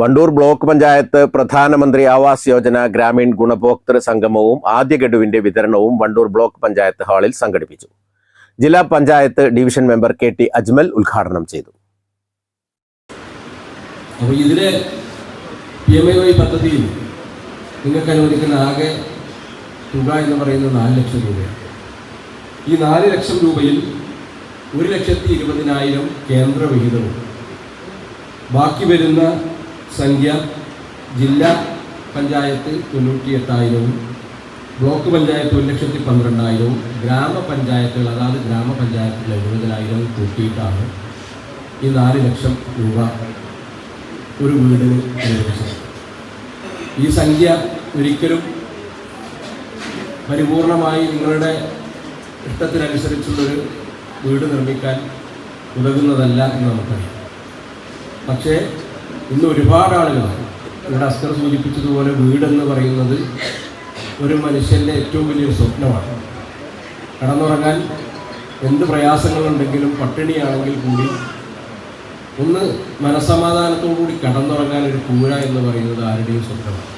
Wandoor block panchayat പ്രധാനമന്ത്രി ആവാസ് യോജന ഗ്രാമീൺ ഗുണഭോക്തൃ സംഗമവും ആദ്യ ഗഡുവിന്റെ വിതരണവും വണ്ടൂർ ബ്ലോക്ക് പഞ്ചായത്ത് ഹാളിൽ സംഘടിപ്പിച്ചു. ജില്ലാ panchayat division member K T Ajmal ഉദ്ഘാടനം ചെയ്തു. ഇതിലെ പദ്ധതിയിൽ നിങ്ങൾക്ക് അനുവദിക്കുന്ന ആകെ തുക എന്ന് പറയുന്നത് നാല് ലക്ഷം രൂപയാണ്. ഈ നാല് ലക്ഷം രൂപയിൽ ഒരു ലക്ഷത്തി ഇരുപതിനായിരം കേന്ദ്ര വിഹിതവും ബാക്കി വരുന്ന സംഖ്യ ജില്ലാ പഞ്ചായത്ത് തൊണ്ണൂറ്റി എട്ടായിരവും ബ്ലോക്ക് പഞ്ചായത്ത് ഒരു ലക്ഷത്തി പന്ത്രണ്ടായിരവും ഗ്രാമപഞ്ചായത്തുകൾ അതായത് ഗ്രാമപഞ്ചായത്തുകൾ എഴുപതിനായിരവും കൂട്ടിയിട്ടാണ് ഈ നാല് ലക്ഷം രൂപ ഒരു വീടിന് അനുവദിച്ചത് ഈ സംഖ്യ ഒരിക്കലും പരിപൂർണമായി നിങ്ങളുടെ ഇഷ്ടത്തിനനുസരിച്ചുള്ളൊരു വീട് നിർമ്മിക്കാൻ ഉതകുന്നതല്ല എന്ന് നമുക്കറിയാം. പക്ഷേ ഇന്ന് ഒരുപാട് ആളുകൾ ഇവിടെ അസ്കർ സൂചിപ്പിച്ചതുപോലെ വീടെന്ന് പറയുന്നത് ഒരു മനുഷ്യന്റെ ഏറ്റവും വലിയൊരു സ്വപ്നമാണ്. കടന്നുറങ്ങാൻ എന്ത് പ്രയാസങ്ങളുണ്ടെങ്കിലും പട്ടിണിയാണെങ്കിൽ കൂടി ഒന്ന് മനസമാധാനത്തോടുകൂടി കടന്നുറങ്ങാൻ ഒരു കൂഴ എന്ന് പറയുന്നത് ആരുടെയും സ്വപ്നമാണ്.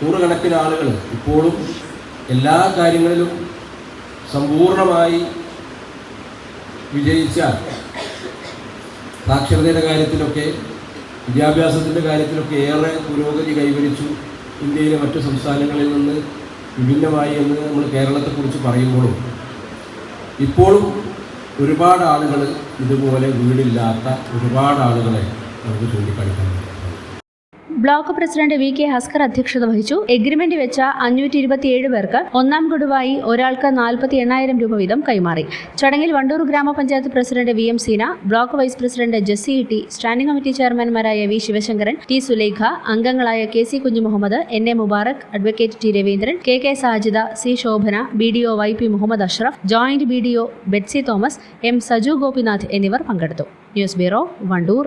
നൂറുകണക്കിന് ആളുകൾ ഇപ്പോഴും എല്ലാ കാര്യങ്ങളിലും സമ്പൂർണമായി വിജയിച്ച സാക്ഷരതയുടെ കാര്യത്തിലൊക്കെ വിദ്യാഭ്യാസത്തിന്റെ കാര്യത്തിലൊക്കെ ഏറെ പുരോഗതി കൈവരിച്ചു. ഇന്ത്യയിലെ മറ്റു സംസ്ഥാനങ്ങളിൽ നിന്ന് വിഭിന്നമായി എന്ന് നമ്മൾ കേരളത്തെക്കുറിച്ച് പറയുമ്പോഴും ഇപ്പോഴും ഒരുപാട് ആളുകൾ ഇതുപോലെ വീടില്ലാത്ത ഒരുപാട് ആളുകളെ നമുക്ക് ചൂണ്ടിക്കാണിക്കാൻ പറ്റും. Block president V K Haskar അധ്യക്ഷത വഹിച്ചു. എഗ്രിമെന്റ് വെച്ച അഞ്ഞൂറ്റി ഇരുപത്തിയേഴ് പേർക്ക് ഒന്നാം ഗഡുവായി ഒരാൾക്ക് നാൽപ്പത്തി എണ്ണായിരം രൂപ വീതം കൈമാറി. ചടങ്ങിൽ Wandoor grama panchayat president V M Seena block vice president Jessy Itty standing committee ചെയർമാൻമാരായ V Sivasankaran T Sulekha അംഗങ്ങളായ K C Kunjumuhammad N A Mubarak advocate T Raveendran K K Sajida C Shobhana B D O Y P Muhammad Ashraf joint B D O Betsy Thomas M Saju Gopinath എന്നിവർ പങ്കെടുത്തു. News bureau Wandoor.